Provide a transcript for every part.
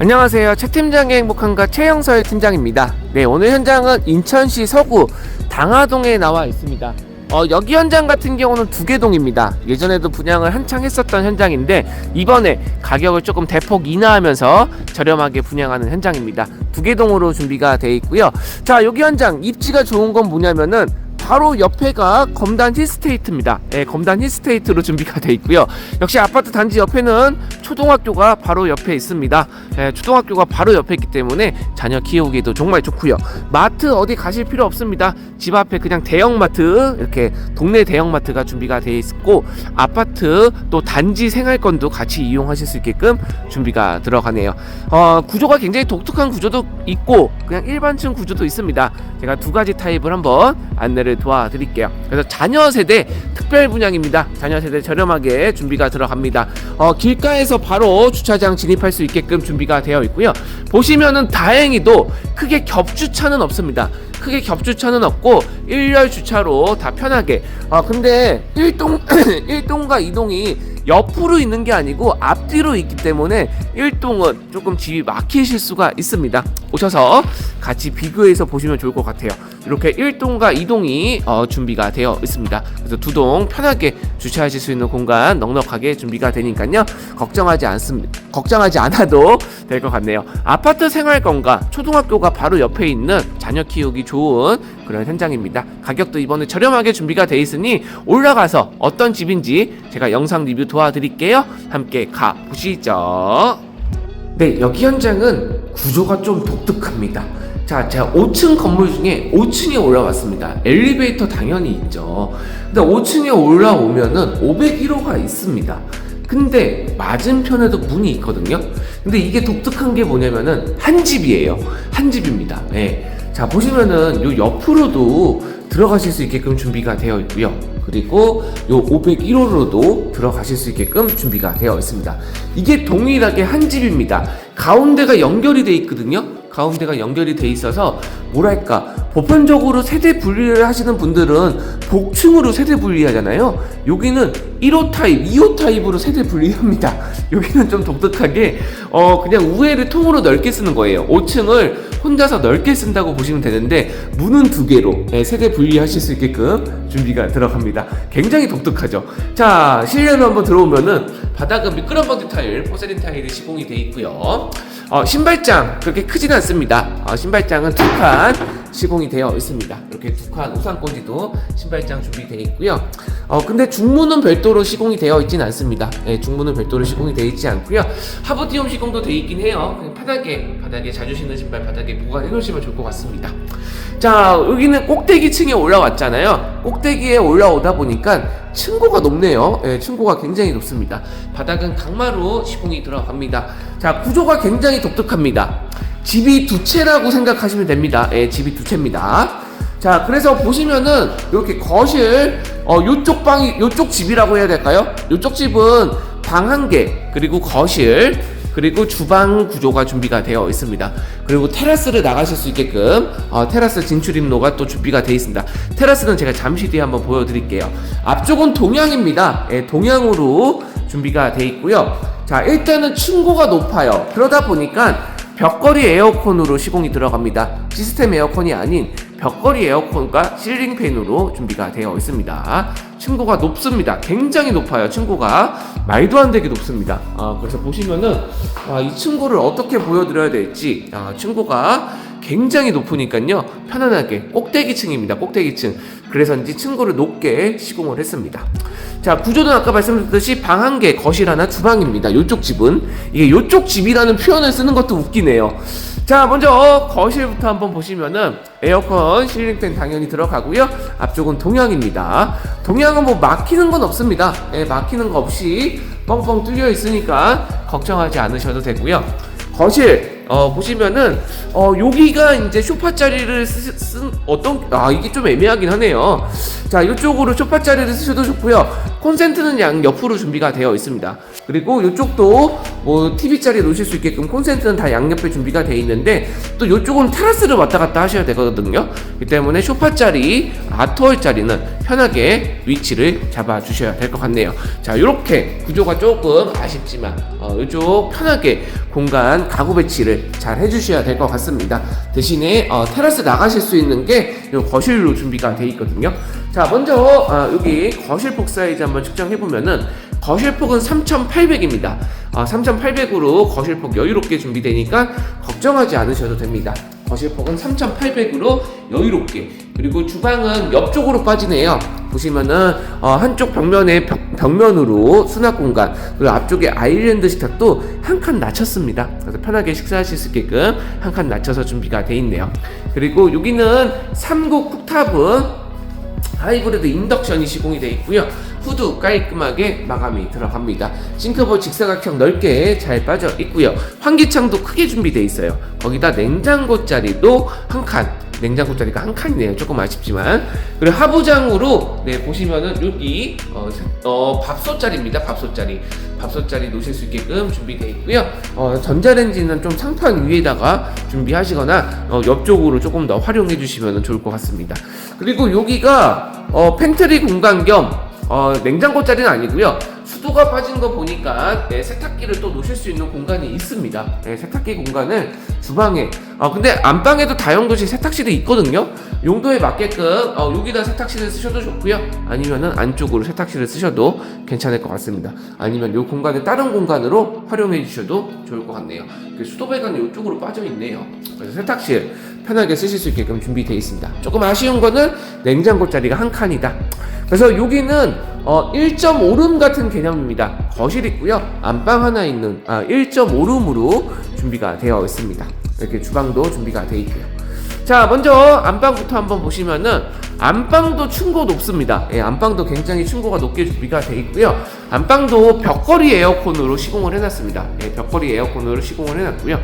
안녕하세요. 최 팀장의 행복한가 최영설 팀장입니다. 네, 오늘 현장은 인천시 서구 당하동에 나와 있습니다. 어, 여기 현장 같은 경우는 두 개 동입니다. 예전에도 분양을 한창 했었던 현장인데 이번에 가격을 조금 대폭 인하하면서 저렴하게 분양하는 현장입니다. 두 개 동으로 준비가 돼 있고요. 자, 여기 현장 입지가 좋은 건 뭐냐면은 바로 옆에가 검단 힐스테이트입니다. 예, 검단 힐스테이트로 준비가 돼 있고요. 역시 아파트 단지 옆에는 초등학교가 바로 옆에 있습니다. 예, 초등학교가 바로 옆에 있기 때문에 자녀 키우기도 정말 좋고요. 마트 어디 가실 필요 없습니다. 집 앞에 그냥 대형마트 이렇게 동네 대형마트가 준비가 돼 있고 아파트 또 단지 생활권도 같이 이용하실 수 있게끔 준비가 들어가네요. 어, 구조가 굉장히 독특한 구조도 있고 그냥 일반층 구조도 있습니다. 제가 두 가지 타입을 한번 안내를 도와드릴게요. 그래서 자녀 세대 특별 분양입니다. 자녀 세대 저렴하게 준비가 들어갑니다. 어, 길가에서 바로 주차장 진입할 수 있게끔 준비가 되어 있고요. 보시면은 다행히도 크게 겹주차는 없습니다. 크게 겹주차는 없고 일렬 주차로 다 편하게. 아 근데 1동 1동과 2동이 옆으로 있는 게 아니고 앞뒤로 있기 때문에 1동은 조금 집이 막히실 수가 있습니다. 오셔서 같이 비교해서 보시면 좋을 것 같아요. 이렇게 1동과 2동이 어, 준비가 되어 있습니다. 그래서 두 동 편하게 주차하실 수 있는 공간 넉넉하게 준비가 되니까요. 걱정하지 않습니다. 걱정하지 않아도 될 것 같네요. 아파트 생활권과 초등학교가 바로 옆에 있는 자녀 키우기 좋은 그런 현장입니다. 가격도 이번에 저렴하게 준비가 돼 있으니 올라가서 어떤 집인지 제가 영상 리뷰 도와 드릴게요. 함께 가 보시죠. 네, 여기 현장은 구조가 좀 독특합니다. 자, 제가 5층 건물 중에 5층에 올라왔습니다. 엘리베이터 당연히 있죠. 근데 5층에 올라오면은 501호가 있습니다. 근데 맞은편에도 문이 있거든요. 근데 이게 독특한 게 뭐냐면은 한 집이에요. 한 집입니다. 네. 자, 보시면은 요 옆으로도 들어가실 수 있게끔 준비가 되어 있고요. 그리고 요 501호로도 들어가실 수 있게끔 준비가 되어 있습니다. 이게 동일하게 한 집입니다. 가운데가 연결이 돼 있거든요. 가운데가 연결이 돼 있어서 뭐랄까 보편적으로 세대 분리를 하시는 분들은 복층으로 세대 분리하잖아요. 여기는 1호 타입, 2호 타입으로 세대 분리합니다. 여기는 좀 독특하게 어 그냥 우회를 통으로 넓게 쓰는 거예요. 5층을 혼자서 넓게 쓴다고 보시면 되는데 문은 두 개로 예, 세대 분리하실 수 있게끔 준비가 들어갑니다. 굉장히 독특하죠. 자 실내로 한번 들어오면은 바닥은 미끄럼 방지 타일, 포세린 타일이 시공이 돼 있고요. 어, 신발장 그렇게 크지는 않습니다. 어, 신발장은 두 칸 시공이 되어 있습니다. 이렇게 두 칸 우산꽂이도 신발장 준비되어 있고요. 어, 근데 중문은 별도로 시공이 되어 있진 않습니다. 예, 중문은 별도로 시공이 되어 있지 않고요. 하부티움 시공도 되어 있긴 해요. 편하게 바닥에 자주 신는 신발 바닥에 보관해 놓으시면 좋을 것 같습니다. 자, 여기는 꼭대기 층에 올라왔잖아요. 꼭대기에 올라오다 보니까 층고가 높네요. 예, 층고가 굉장히 높습니다. 바닥은 강마루 시공이 들어갑니다. 자, 구조가 굉장히 독특합니다. 집이 두 채라고 생각하시면 됩니다. 예, 집이 두 채입니다. 자, 그래서 보시면은 이렇게 거실, 어, 요쪽 방이, 요쪽 집이라고 해야 될까요? 요쪽 집은 방 한 개, 그리고 거실, 그리고 주방 구조가 준비가 되어 있습니다. 그리고 테라스를 나가실 수 있게끔 어, 테라스 진출 입로가 또 준비가 되어 있습니다. 테라스는 제가 잠시 뒤에 한번 보여드릴게요. 앞쪽은 동향입니다. 예, 동향으로 준비가 되어 있고요. 자, 일단은 층고가 높아요. 그러다 보니까 벽걸이 에어컨으로 시공이 들어갑니다. 시스템 에어컨이 아닌 벽걸이 에어컨과 실링 팬으로 준비가 되어 있습니다. 층고가 높습니다. 굉장히 높아요. 층고가 말도 안 되게 높습니다. 아, 그래서 보시면은 아, 이 층고를 어떻게 보여드려야 될지 아, 층고가 굉장히 높으니까요. 편안하게 꼭대기층입니다. 꼭대기층. 그래서인지 층고를 높게 시공을 했습니다. 자, 구조는 아까 말씀드렸듯이 방 한 개, 거실 하나, 주방입니다. 요쪽 집은 이게 요쪽 집이라는 표현을 쓰는 것도 웃기네요. 자, 먼저 거실부터 한번 보시면은 에어컨, 실링팬 당연히 들어가고요. 앞쪽은 동향입니다. 동향은 뭐 막히는 건 없습니다. 예, 막히는 거 없이 뻥뻥 뚫려 있으니까 걱정하지 않으셔도 되고요. 거실 어, 보시면은 어, 여기가 이제 쇼파 자리를 쓰, 쓴 어떤 아 이게 좀 애매하긴 하네요. 자 이쪽으로 쇼파 자리를 쓰셔도 좋고요. 콘센트는 양 옆으로 준비가 되어 있습니다. 그리고 이쪽도 뭐 TV 자리 놓으실 수 있게끔 콘센트는 다 양옆에 준비가 되어 있는데 또 이쪽은 테라스를 왔다 갔다 하셔야 되거든요. 그 때문에 쇼파 자리, 아트월 자리는 편하게 위치를 잡아 주셔야 될 것 같네요. 자 이렇게 구조가 조금 아쉽지만 어, 이쪽 편하게 공간 가구 배치를 잘 해주셔야 될 것 같습니다. 대신에 어, 테라스 나가실 수 있는 게요 거실로 준비가 돼 있거든요. 자 먼저 어, 여기 거실폭 사이즈 한번 측정해 보면은 거실폭은 3,800입니다. 아, 3,800으로 거실폭 여유롭게 준비되니까 걱정하지 않으셔도 됩니다. 거실폭은 3,800으로 여유롭게 그리고 주방은 옆쪽으로 빠지네요. 보시면은 어, 한쪽 벽면에 벽, 벽면으로 수납 공간 그리고 앞쪽에 아일랜드 식탁도 한 칸 낮췄습니다. 그래서 편하게 식사하실 수 있게끔 한 칸 낮춰서 준비가 돼 있네요. 그리고 여기는 3국 쿡탑은 하이브리드 인덕션이 시공이 되어 있고요. 후드 깔끔하게 마감이 들어갑니다. 싱크볼 직사각형 넓게 잘 빠져 있고요. 환기창도 크게 준비되어 있어요. 거기다 냉장고 자리도 한 칸. 냉장고 자리가 한 칸이네요. 조금 아쉽지만. 그리고 하부장으로 네 보시면은 여기 어, 어 밥솥 자리입니다. 밥솥 자리. 밥솥 자리 놓으실 수 있게끔 준비되어 있고요. 어, 전자레인지는 좀 상판 위에다가 준비하시거나 어, 옆쪽으로 조금 더 활용해 주시면 좋을 것 같습니다. 그리고 여기가 어, 팬트리 공간 겸 어, 냉장고 자리는 아니고요. 수도가 빠진 거 보니까 네, 세탁기를 또 놓으실 수 있는 공간이 있습니다. 네, 세탁기 공간을 주방에. 어, 근데 안방에도 다용도실 세탁실이 있거든요. 용도에 맞게끔 어, 여기다 세탁실을 쓰셔도 좋고요. 아니면은 안쪽으로 세탁실을 쓰셔도 괜찮을 것 같습니다. 아니면 이 공간을 다른 공간으로 활용해 주셔도 좋을 것 같네요. 그 수도 배관이 이쪽으로 빠져 있네요. 그래서 세탁실 편하게 쓰실 수 있게끔 준비되어 있습니다. 조금 아쉬운 거는 냉장고 자리가 한 칸이다. 그래서 여기는 어, 1.5룸 같은 개념입니다. 거실 있고요. 안방 하나 있는 아, 1.5룸으로 준비가 되어 있습니다. 이렇게 주방도 준비가 되어 있고요. 자, 먼저 안방부터 한번 보시면은 안방도 층고 높습니다. 예, 안방도 굉장히 층고가 높게 준비가 되어 있고요. 안방도 벽걸이 에어컨으로 시공을 해놨습니다. 예, 벽걸이 에어컨으로 시공을 해놨고요.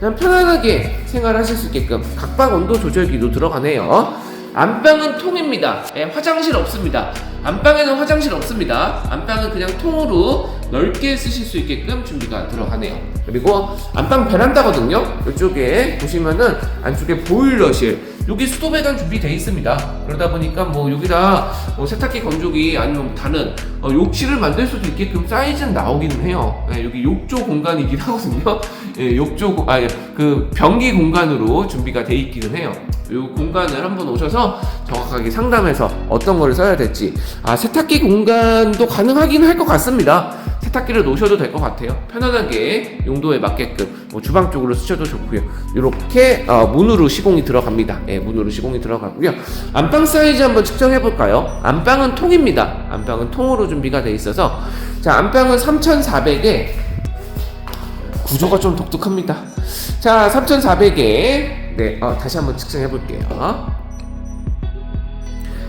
그냥 편안하게 생활하실 수 있게끔 각방 온도 조절기도 들어가네요. 안방은 통입니다. 예, 화장실 없습니다. 안방에는 화장실 없습니다. 안방은 그냥 통으로 넓게 쓰실 수 있게끔 준비가 들어가네요. 그리고 안방 베란다거든요. 이쪽에 보시면은 안쪽에 보일러실, 여기 수도 배관 준비되어 있습니다. 그러다 보니까 뭐 여기다 뭐 세탁기 건조기 아니면 다른 어, 욕실을 만들 수도 있게끔 사이즈는 나오기는 해요. 예, 여기 욕조 공간이긴 하거든요. 예, 욕조 공- 아니 그 변기 공간으로 준비가 돼 있기는 해요. 이 공간을 한번 오셔서 정확하게 상담해서 어떤 거를 써야 될지 아 세탁기 공간도 가능하긴 할 것 같습니다. 세탁기를 놓으셔도 될 것 같아요. 편안하게 용도에 맞게끔 뭐 주방 쪽으로 쓰셔도 좋고요. 이렇게 어, 문으로 시공이 들어갑니다. 예, 문으로 시공이 들어가고요. 안방 사이즈 한번 측정해 볼까요? 안방은 통입니다. 안방은 통으로 준비가 돼 있어서 자 안방은 3,400에 구조가 좀 독특합니다. 자, 3,400에 네, 어, 다시 한번 측정해 볼게요.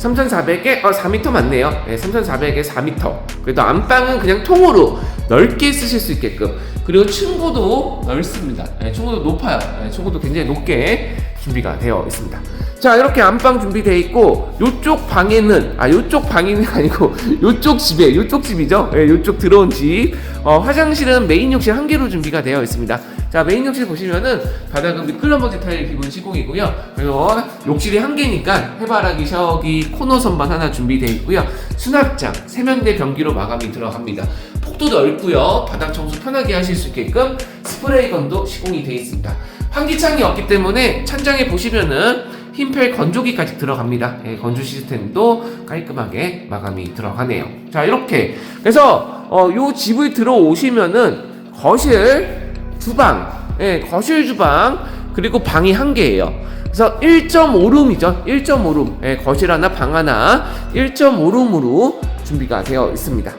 3,400에 어, 4m 맞네요. 네, 3,400에 4m. 그래도 안방은 그냥 통으로 넓게 쓰실 수 있게끔 그리고 층고도 넓습니다. 네, 층고도 높아요. 네, 층고도 굉장히 높게 준비가 되어 있습니다. 자 이렇게 안방 준비되어 있고 요쪽 방에는 아 요쪽 방에는 아니고 요쪽 집에 요쪽 집이죠. 예, 요쪽 들어온 집 어, 화장실은 메인 욕실 한 개로 준비가 되어 있습니다. 자 메인 욕실 보시면은 바닥은 미끌럼버지 타일 기본 시공이고요. 그리고 욕실이 한 개니까 해바라기 샤워기 코너 선반 하나 준비되어 있고요. 수납장 세면대 변기로 마감이 들어갑니다. 폭도 넓고요. 바닥 청소 편하게 하실 수 있게끔 스프레이건도 시공이 되어 있습니다. 환기창이 없기 때문에 천장에 보시면은 흰펠 건조기까지 들어갑니다. 예, 건조 시스템도 깔끔하게 마감이 들어가네요. 자 이렇게 그래서 어, 요 집을 들어오시면은 거실, 주방, 예, 거실 주방 그리고 방이 한 개예요. 그래서 1.5룸이죠. 1.5룸. 예, 거실 하나, 방 하나 1.5룸으로 준비가 되어 있습니다.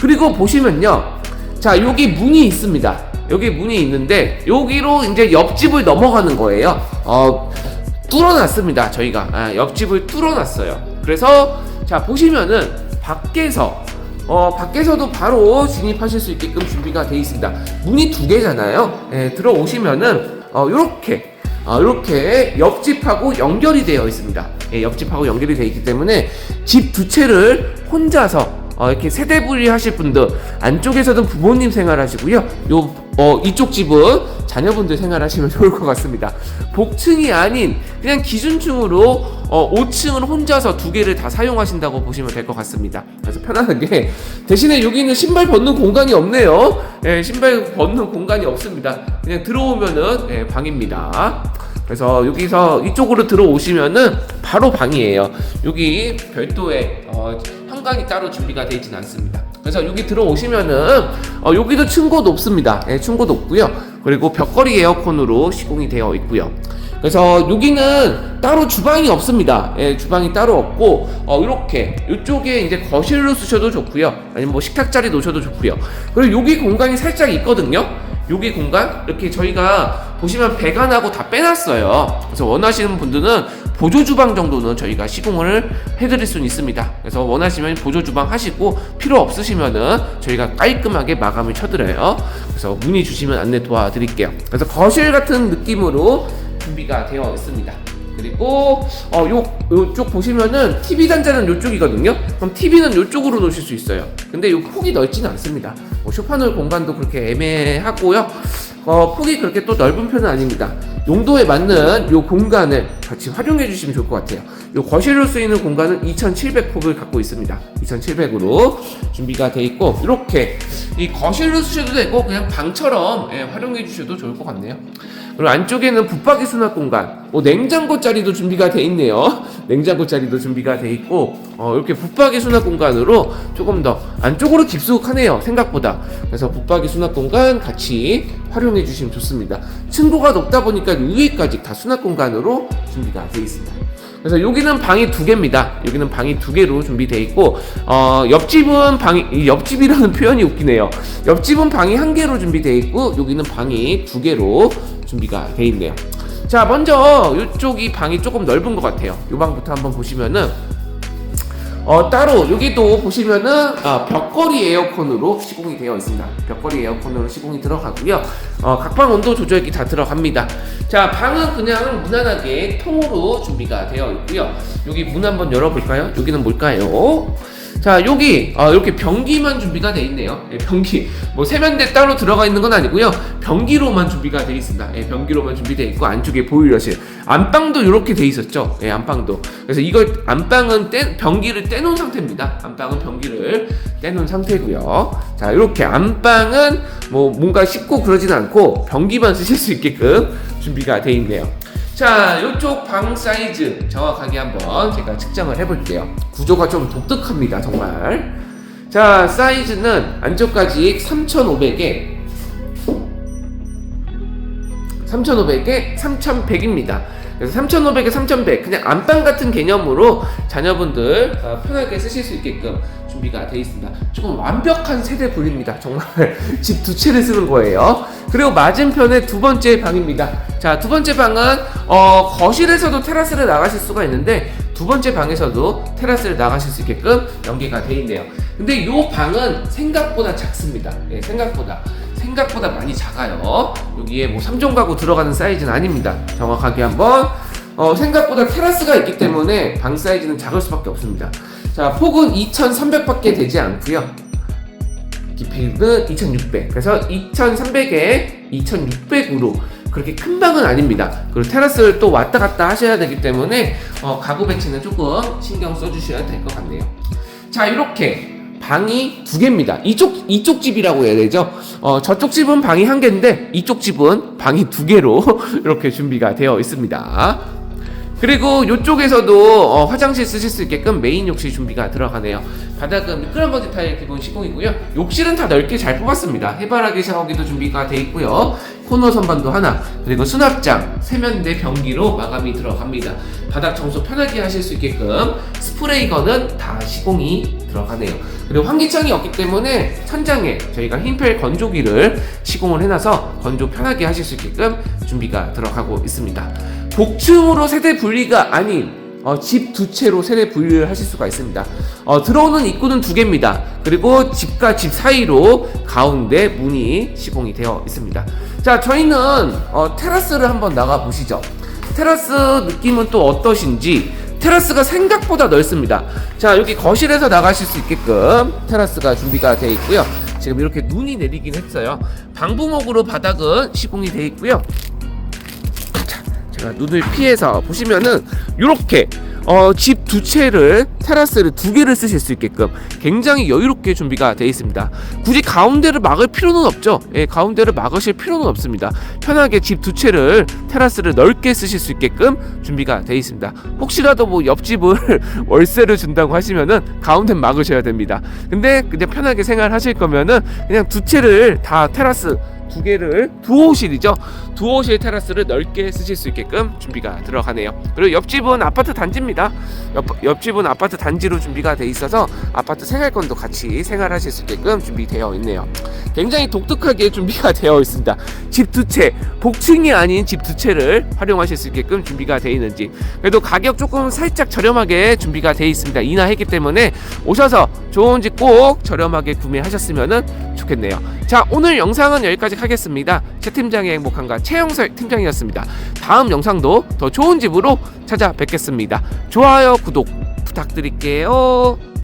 그리고 보시면요. 자, 여기 문이 있습니다. 여기 문이 있는데 여기로 이제 옆집을 넘어가는 거예요. 어, 뚫어놨습니다. 저희가 아, 옆집을 뚫어놨어요. 그래서 자 보시면은 밖에서 어, 밖에서도 바로 진입하실 수 있게끔 준비가 되어 있습니다. 문이 두 개잖아요. 예, 들어오시면은 어, 이렇게 어, 이렇게 옆집하고 연결이 되어 있습니다. 예, 옆집하고 연결이 되어 있기 때문에 집 두 채를 혼자서 어, 이렇게 세대분리 하실 분들 안쪽에서는 부모님 생활하시고요. 요 어, 이쪽 집은 자녀분들 생활하시면 좋을 것 같습니다. 복층이 아닌 그냥 기준층으로 어, 5층을 혼자서 두 개를 다 사용하신다고 보시면 될 것 같습니다. 그래서 편안하게 대신에 여기는 신발 벗는 공간이 없네요. 예, 신발 벗는 공간이 없습니다. 그냥 들어오면은 예, 방입니다. 그래서 여기서 이쪽으로 들어오시면은 바로 방이에요. 여기 별도의 어, 현관이 따로 준비가 있지는 않습니다. 그래서 여기 들어오시면은 어, 여기도 층고 높습니다. 예, 층고 높고요. 그리고 벽걸이 에어컨으로 시공이 되어 있고요. 그래서 여기는 따로 주방이 없습니다. 예, 주방이 따로 없고 어, 이렇게 이쪽에 이제 거실로 쓰셔도 좋고요. 아니면 뭐 식탁 자리 놓으셔도 좋고요. 그리고 여기 공간이 살짝 있거든요. 여기 공간 이렇게 저희가 보시면 배관하고 다 빼놨어요. 그래서 원하시는 분들은 보조 주방 정도는 저희가 시공을 해드릴 수는 있습니다. 그래서 원하시면 보조 주방 하시고 필요 없으시면은 저희가 깔끔하게 마감을 쳐드려요. 그래서 문의 주시면 안내 도와드릴게요. 그래서 거실 같은 느낌으로 준비가 되어 있습니다. 그리고 어, 요, 요쪽 보시면은 TV 단자는 요쪽이거든요. 그럼 TV는 요쪽으로 놓으실 수 있어요. 근데 요 폭이 넓지는 않습니다. 뭐 쇼파 놓을 공간도 그렇게 애매하고요. 어, 폭이 그렇게 또 넓은 편은 아닙니다. 용도에 맞는 요 공간을 같이 활용해 주시면 좋을 것 같아요. 요 거실로 쓰이는 공간은 2700폭을 갖고 있습니다. 2700으로 준비가 돼 있고 이렇게 이 거실로 쓰셔도 되고 그냥 방처럼 예, 활용해 주셔도 좋을 것 같네요. 그리고 안쪽에는 붙박이 수납 공간, 뭐 냉장고 자리도 준비가 돼 있네요. 냉장고 자리도 준비가 돼 있고 어, 이렇게 붙박이 수납 공간으로 조금 더 안쪽으로 깊숙하네요. 생각보다. 그래서 붙박이 수납 공간 같이 활용해 주시면 좋습니다. 층고가 높다 보니까 위에까지 다 수납 공간으로 준비가 돼 있습니다. 그래서 여기는 방이 두 개입니다. 여기는 방이 두 개로 준비되어 있고 어, 옆집은 방이 이 옆집이라는 표현이 웃기네요. 옆집은 방이 한 개로 준비되어 있고 여기는 방이 두 개로 준비가 되어 있네요. 자 먼저 이쪽이 방이 조금 넓은 것 같아요. 이 방부터 한번 보시면은 어, 따로 여기도 보시면은 어, 벽걸이 에어컨으로 시공이 되어 있습니다. 벽걸이 에어컨으로 시공이 들어가고요. 어, 각방 온도 조절기 다 들어갑니다. 자, 방은 그냥 무난하게 통으로 준비가 되어 있고요. 여기 문 한번 열어볼까요? 여기는 뭘까요? 자, 여기 어, 이렇게 변기만 준비가 되어 있네요. 예, 변기 뭐 세면대 따로 들어가 있는 건 아니고요. 변기로만 준비가 되어 있습니다. 예, 변기로만 준비되어 있고 안쪽에 보일러실, 안방도 이렇게 돼 있었죠. 예, 안방도. 그래서 이걸 안방은 떼, 변기를 떼놓은 상태입니다. 안방은 변기를 떼놓은 상태고요. 자, 이렇게 안방은 뭐 뭔가 씻고 그러진 않고 변기만 쓰실 수 있게끔 준비가 되어 있네요. 자, 이쪽 방 사이즈 정확하게 한번 제가 측정을 해볼게요. 구조가 좀 독특합니다, 정말. 자, 사이즈는 안쪽까지 3,500에 3,500에 3,100입니다. 그래서 3,500에 3,100 그냥 안방 같은 개념으로 자녀분들 어, 편하게 쓰실 수 있게끔 준비가 되어 있습니다. 조금 완벽한 세대 분입니다. 정말 집 두 채를 쓰는 거예요. 그리고 맞은편에 두 번째 방입니다. 자, 두 번째 방은 어, 거실에서도 테라스를 나가실 수가 있는데 두 번째 방에서도 테라스를 나가실 수 있게끔 연계가 되어 있네요. 근데 이 방은 생각보다 작습니다. 예, 생각보다. 생각보다 많이 작아요. 여기에 뭐 3종 가구 들어가는 사이즈는 아닙니다. 정확하게 한번 어, 생각보다 테라스가 있기 때문에 방 사이즈는 작을 수밖에 없습니다. 자, 폭은 2,300밖에 되지 않고요. 깊이는 2,600. 그래서 2,300에 2,600으로 그렇게 큰 방은 아닙니다. 그리고 테라스를 또 왔다 갔다 하셔야 되기 때문에 어, 가구 배치는 조금 신경 써주셔야 될 것 같네요. 자, 이렇게 방이 두 개입니다. 이쪽 이쪽 집이라고 해야 되죠. 어, 저쪽 집은 방이 한 개인데 이쪽 집은 방이 두 개로 이렇게 준비가 되어 있습니다. 그리고 이쪽에서도 어, 화장실 쓰실 수 있게끔 메인 욕실 준비가 들어가네요. 바닥은 미끄럼버디 타일 기본 시공이고요. 욕실은 다 넓게 잘 뽑았습니다. 해바라기 샤워기도 준비가 돼 있고요. 코너 선반도 하나, 그리고 수납장, 세면대 변기로 마감이 들어갑니다. 바닥 청소 편하게 하실 수 있게끔 스프레이건은 다 시공이 들어가네요. 그리고 환기창이 없기 때문에 천장에 저희가 흰펠 건조기를 시공을 해놔서 건조 편하게 하실 수 있게끔 준비가 들어가고 있습니다. 복층으로 세대 분리가 아닌 어, 집 두 채로 세대 분류를 하실 수가 있습니다. 어, 들어오는 입구는 두 개입니다. 그리고 집과 집 사이로 가운데 문이 시공이 되어 있습니다. 자, 저희는 어, 테라스를 한번 나가 보시죠. 테라스 느낌은 또 어떠신지 테라스가 생각보다 넓습니다. 자, 여기 거실에서 나가실 수 있게끔 테라스가 준비가 되어 있고요. 지금 이렇게 눈이 내리긴 했어요. 방부목으로 바닥은 시공이 되어 있고요. 자, 제가 눈을 피해서 보시면은 이렇게 어, 집 두 채를 테라스를 두 개를 쓰실 수 있게끔 굉장히 여유롭게 준비가 되어 있습니다. 굳이 가운데를 막을 필요는 없죠. 예, 가운데를 막으실 필요는 없습니다. 편하게 집 두 채를 테라스를 넓게 쓰실 수 있게끔 준비가 되어 있습니다. 혹시라도 뭐 옆집을 월세를 준다고 하시면은 가운데 막으셔야 됩니다. 근데 그냥 편하게 생활하실 거면은 그냥 두 채를 다 테라스 두 개를 두 호실이죠. 두호실 테라스를 넓게 쓰실 수 있게끔 준비가 들어가네요. 그리고 옆집은 아파트 단지입니다. 옆, 옆집은 아파트 단지로 준비가 돼 있어서 아파트 생활권도 같이 생활하실 수 있게끔 준비되어 있네요. 굉장히 독특하게 준비가 되어 있습니다. 집 두 채, 복층이 아닌 집 두 채를 활용하실 수 있게끔 준비가 되어 있는지 그래도 가격 조금 살짝 저렴하게 준비가 되어 있습니다. 인하했기 때문에 오셔서 좋은 집 꼭 저렴하게 구매하셨으면 좋겠네요. 자, 오늘 영상은 여기까지 하겠습니다. 최 팀장의 행복한 가 최영설 팀장이었습니다. 다음 영상도 더 좋은 집으로 찾아뵙겠습니다. 좋아요, 구독 부탁드릴게요.